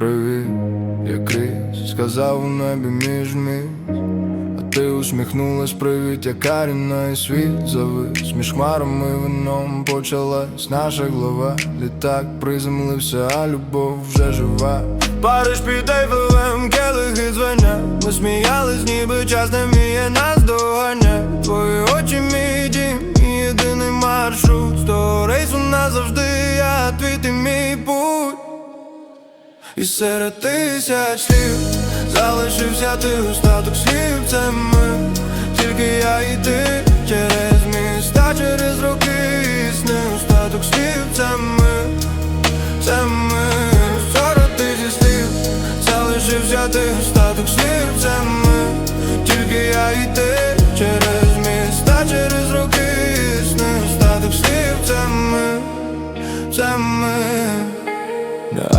ріс, сказав у небі між міст А ти усміхнулась, привіт, як Каріна і світ завис. Між хмарами вином почалась наша глава. Літак приземлився, а любов вже жива. Париж під Ейфелем, келихи дзвенять Ми сміялись, ніби час не вміє нас доганяти Твої очі, мій дім, єдиний маршрут. Того рейсу назавжди я твій ти мій путь і серед тисяч слів залишився ти остаток слів, це ми, тільки я і ти. Через міста, через роки сни остаток слів, це ми, це ми, серед тисяч слів залишився ти остаток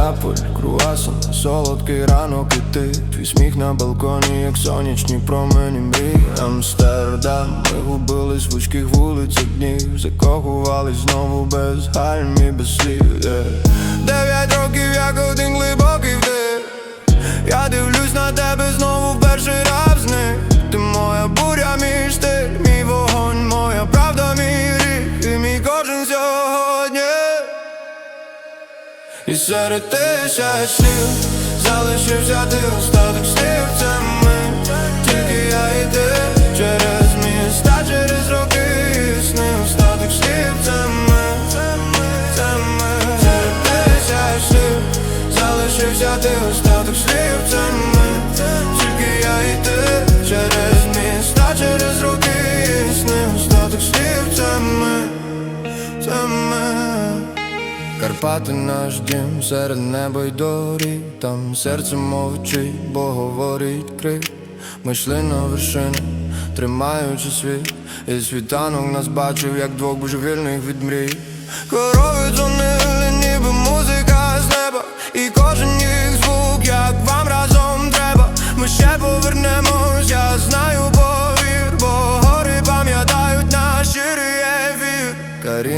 Неаполь, круасан, солодкий ранок і ти. Твій сміх на балконі, як сонячні промені мрій. Амстердам, ми губились в вузьких вулицях днів. Закохувались знову без гальм і без слів. Дев'ять років, як один глибокий вдих. Я дивлюсь на тебе знову серед тисяч слів залишився ти остаток слів Це ми, тільки я і ти Через міста, через роки сни Остаток слів, це ми, це ми, це ми Серед тисяч залишився ти остаток Карпати наш дім серед неба й дорі, там серце мовчить, бо говорить крик. Ми йшли на вершину, тримаючи світ, і світанок нас бачив, як двох божевільних від мрій. Корови дзвонили, ніби музика з неба, і кожен їх звук, як вам разом треба. Ми ще повернемось,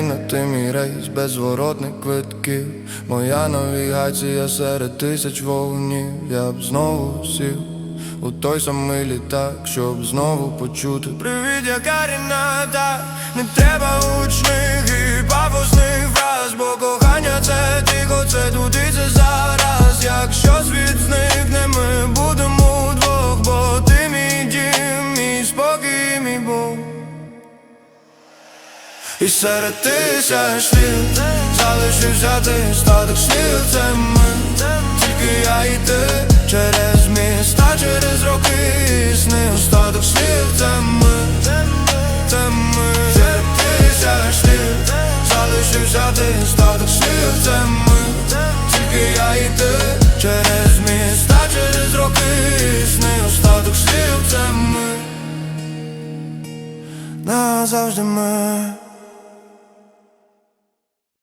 Каріна, ти мій рейс, безворотних квитків. Моя навігація серед тисяч вогнів. Я б знову сів у той самий літак, щоб знову почути. Привіт, я Каріна, так не треба гучних і серед тисяч слів залишився ти статок слів. Це ми, тільки я і ти Через міста, через роки сни. Остаток слів, це ми, це ми. Серед тисяч слів залишився ти статок слів. Це ми, тільки я і ти Через міста, через роки сни. Остаток слів, це ми. Назавжди ми